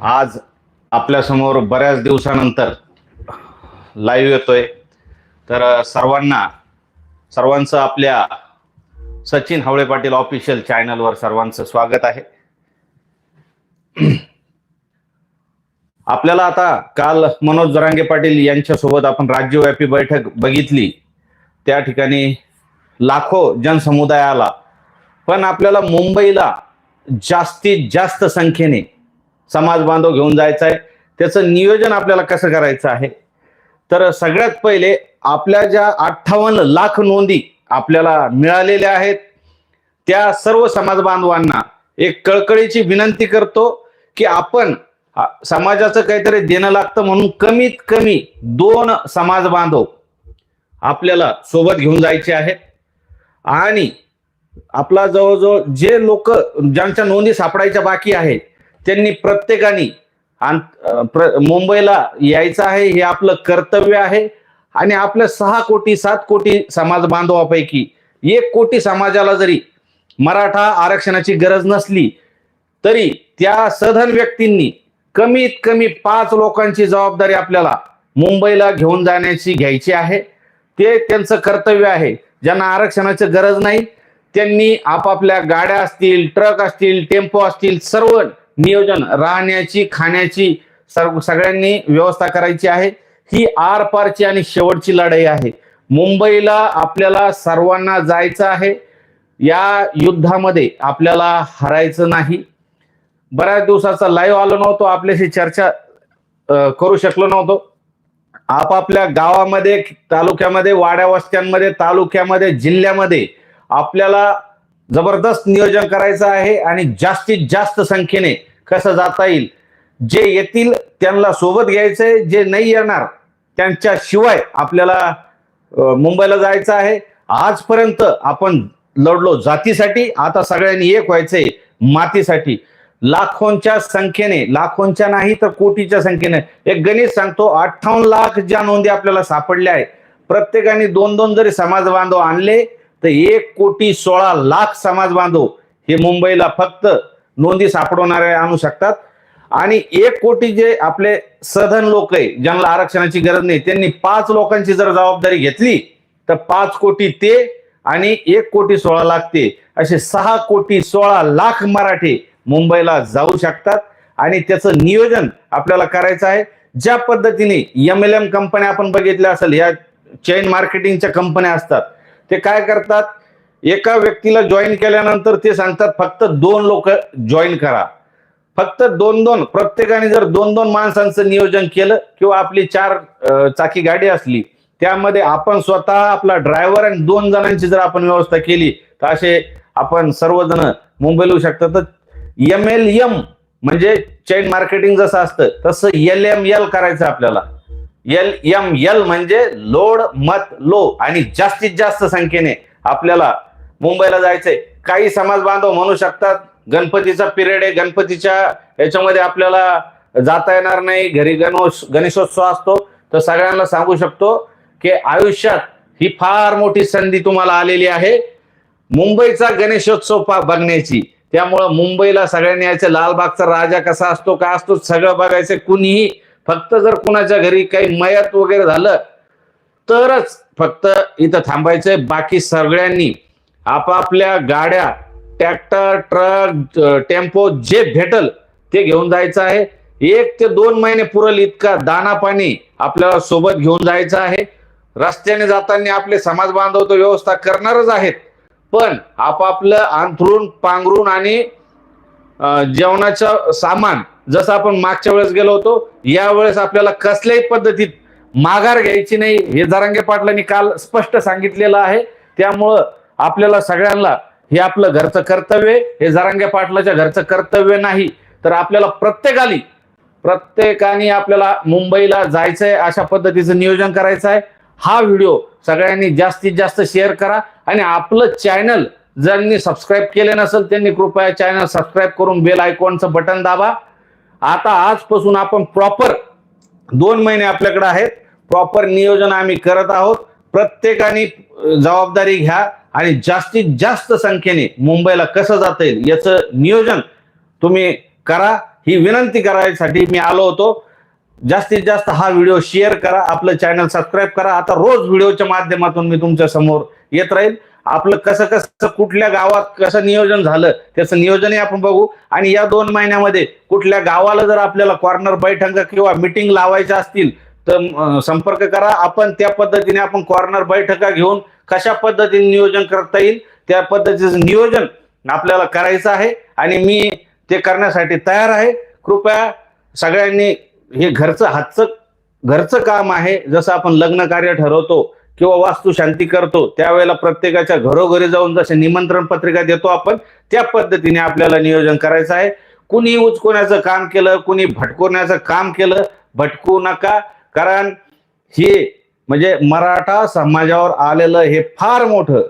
आज आपल्यासमोर बऱ्याच दिवसानंतर लाईव्ह येतोय. तर सर्वांना सर्वांचं आपल्या सचिन हवळे पाटील ऑफिशियल चॅनलवर सर्वांचं स्वागत आहे. आपल्याला आता काल मनोज जरांगे पाटील यांच्यासोबत आपण राज्यव्यापी बैठक बघितली. त्या ठिकाणी लाखो जनसमुदाय आला पण आपल्याला मुंबईला जास्तीत जास्त संख्येने समाज बांधव घेऊन जायचं आहे. त्याचं नियोजन आपल्याला कसं करायचं आहे? तर सगळ्यात पहिले आपल्या ज्या अठ्ठावन्न लाख नोंदी आपल्याला मिळालेल्या आहेत त्या सर्व समाज बांधवांना एक कळकळीची विनंती करतो की आपण समाजाचं काहीतरी देणं लागतं म्हणून कमीत कमी दोन समाज बांधव आपल्याला सोबत घेऊन जायचे आहेत. आणि आपला जवळजवळ जे लोक ज्यांच्या नोंदी सापडायच्या बाकी आहेत त्यांनी प्रत्येकाने प्र- मुंबईला यायचं आहे हे आपलं कर्तव्य आहे. आणि आपल्या सहा कोटी सात कोटी समाज बांधवापैकी एक कोटी समाजाला जरी मराठा आरक्षणाची गरज नसली तरी त्या सधन व्यक्तींनी कमीत कमी पाच लोकांची जबाबदारी आपल्याला मुंबईला घेऊन जाण्याची घ्यायची आहे. ते त्यांचं कर्तव्य आहे. ज्यांना आरक्षणाची गरज नाही त्यांनी आपापल्या गाड्या असतील ट्रक असतील टेम्पो असतील सर्व नियोजन राहण्याची खाण्याची सर्व सगळ्यांनी व्यवस्था करायची आहे. ही आर पारची आणि शेवटची लढाई आहे. मुंबईला आपल्याला सर्वांना जायचं आहे. या युद्धामध्ये आपल्याला हरायचं नाही. बऱ्याच दिवसाचा लाईव्ह आलो नव्हतो आपल्याशी चर्चा करू शकलो नव्हतो. आपापल्या गावामध्ये तालुक्यामध्ये वाड्या वस्त्यांमध्ये तालुक्यामध्ये जिल्ह्यामध्ये आपल्याला जबरदस्त नियोजन करायचं आहे आणि जास्तीत जास्त संख्येने कसं जाता येईल जे येतील त्यांना सोबत घ्यायचंय जे नाही येणार त्यांच्याशिवाय आपल्याला मुंबईला जायचं आहे. आजपर्यंत आपण लढलो जातीसाठी आता सगळ्यांनी एक व्हायचंय मातीसाठी. लाखोंच्या संख्येने लाखोंच्या नाही तर कोटीच्या संख्येने. एक गणित सांगतो अठ्ठावन्न लाख ज्या नोंदी आपल्याला सापडल्या आहेत प्रत्येकाने दोन दोन जरी समाज बांधव आणले तर एक कोटी सोळा लाख समाज बांधव हे मुंबईला फक्त नोंदी सापडवणारे आणू शकतात. आणि एक कोटी जे आपले सधन लोक आहे ज्यांना आरक्षणाची गरज नाही त्यांनी पाच लोकांची जर जबाबदारी घेतली तर पाच कोटी ते आणि एक कोटी सोळा लाख ते असे सहा कोटी सोळा लाख मराठी मुंबईला जाऊ शकतात. आणि त्याचं नियोजन आपल्याला करायचं आहे. ज्या पद्धतीने एम एल एम कंपन्या आपण बघितल्या असेल या चेन मार्केटिंगच्या कंपन्या असतात. ते काय करतात? एका व्यक्तीला जॉईन केल्यानंतर ते सांगतात फक्त दोन लोक जॉईन करा. फक्त दोन दोन प्रत्येकाने जर दोन दोन माणसांचं नियोजन केलं किंवा आपली चार चाकी गाडी असली त्यामध्ये आपण स्वतः आपला ड्रायव्हर आणि दोन जणांची जर आपण व्यवस्था केली तर असे आपण सर्वजण मुंबईला येऊ शकतात. तर एम एल एम म्हणजे चेन मार्केटिंग जसं असतं तसं एल एम एल करायचं आपल्याला. एल एम एल म्हणजे लोड मत लो. आणि जास्तीत जास्त संख्येने आपल्याला मुंबईला जायचंय. काही समाज बांधव म्हणू शकतात गणपतीचा पिरियड आहे गणपतीच्या याच्यामध्ये आपल्याला जाता येणार नाही. घरी गणोश गणेशोत्सव असतो. तर सगळ्यांना सांगू शकतो की आयुष्यात ही फार मोठी संधी तुम्हाला आलेली आहे. मुंबईचा गणेशोत्सव बघण्याची. त्यामुळं मुंबईला सगळ्यांनी यायचं. लालबागचा राजा कसा असतो का असतो सगळं बघायचं. कुणीही फक्त जर कुणाच्या घरी काही मयत वगैरे झालं तरच फक्त इथं थांबायचंय. बाकी सगळ्यांनी आपापल्या गाड्या ट्रॅक्टर ट्रक टेम्पो जे भेटल ते घेऊन जायचं आहे. एक ते दोन महिने पुरल इतका दाना पाणी आपल्याला सोबत घेऊन जायचं आहे. रस्त्याने जाताना आपले समाज बांधव तो व्यवस्था करणारच आहेत. पण आपापलं अंथरून पांघरून आणि जेवणाचं सामान जसं आपण मागच्या वेळेस गेलो होतो यावेळेस आपल्याला कसल्याही पद्धतीत माघार घ्यायची नाही हे जरांगे पाटलांनी काल स्पष्ट सांगितलेलं आहे. त्यामुळं आपल्याला सगळ्यांना हे आपलं घरचं कर्तव्य हे जरांगे पाटलाच्या घरचं कर्तव्य नाही. तर आपल्याला प्रत्येकाली प्रत्येकाने आपल्याला मुंबईला जायचंय अशा पद्धतीचं नियोजन करायचं आहे. हा व्हिडिओ सगळ्यांनी जास्तीत जास्त शेअर करा आणि आपलं चॅनल ज्यांनी सबस्क्राईब केले नसेल त्यांनी कृपया चॅनल सबस्क्राईब करून बेल आयकॉनचं बटन दाबा. आता आजपासून आपण प्रॉपर दोन महिने आपल्याकडे आहेत. प्रॉपर नियोजन आम्ही करत आहोत. प्रत्येकाने जबाबदारी घ्या आणि जास्तीत जास्त संख्येने मुंबईला कसं जाता येईल याचं नियोजन तुम्ही करा. ही विनंती करायसाठी मी आलो होतो. जास्तीत जास्त हा व्हिडिओ शेअर करा. आपलं चॅनल सबस्क्राईब करा. आता रोज व्हिडिओच्या माध्यमातून मी तुमच्यासमोर येत राहील. आपलं कसं कसं कुठल्या गावात कसं नियोजन झालं त्याचं नियोजनही आपण बघू. आणि या दोन महिन्यामध्ये कुठल्या गावाला जर आपल्याला कॉर्नर बैठक किंवा मिटिंग लावायच्या असतील तर संपर्क करा. आपण त्या पद्धतीने आपण कॉर्नर बैठका घेऊन कशा पद्धतीने नियोजन करता येईल त्या पद्धतीचं नियोजन आपल्याला करायचं आहे. आणि मी ते करण्यासाठी तयार आहे. कृपया सगळ्यांनी हे घरचं हातचं घरचं काम आहे. जसं आपण लग्न कार्य ठरवतो किंवा वास्तुशांती करतो त्यावेळेला प्रत्येकाच्या घरोघरी जाऊन जसे निमंत्रण पत्रिका देतो आपण त्या पद्धतीने आपल्याला नियोजन करायचं आहे. कुणी उचकवण्याचं काम केलं कुणी भटकवण्याचं काम केलं भटकू नका. कारण हे म्हणजे मराठा समाजावर आलेलं हे फार मोठं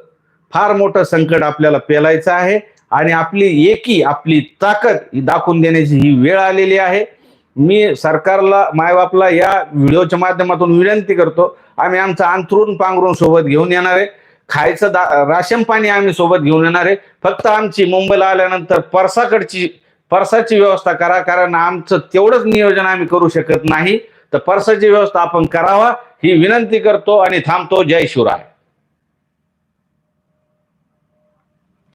फार मोठं संकट आपल्याला पेलायचं आहे. आणि आपली एकी आपली ताकद ही दाखवून देण्याची ही वेळ आलेली आहे. मी सरकारला मायबापला या व्हिडिओच्या माध्यमातून विनंती करतो आम्ही आमचं अंथरून पांघरून सोबत घेऊन येणार आहे. खायचं दा राशन पाणी आम्ही सोबत घेऊन येणार आहे. फक्त आमची मुंबईला आल्यानंतर परसाकडची परसाची व्यवस्था करा कारण आमचं तेवढंच नियोजन आम्ही करू शकत नाही. तर परसाची व्यवस्था आपण करावा ही विनंती करतो आणि थांबतो. जय शिवराय.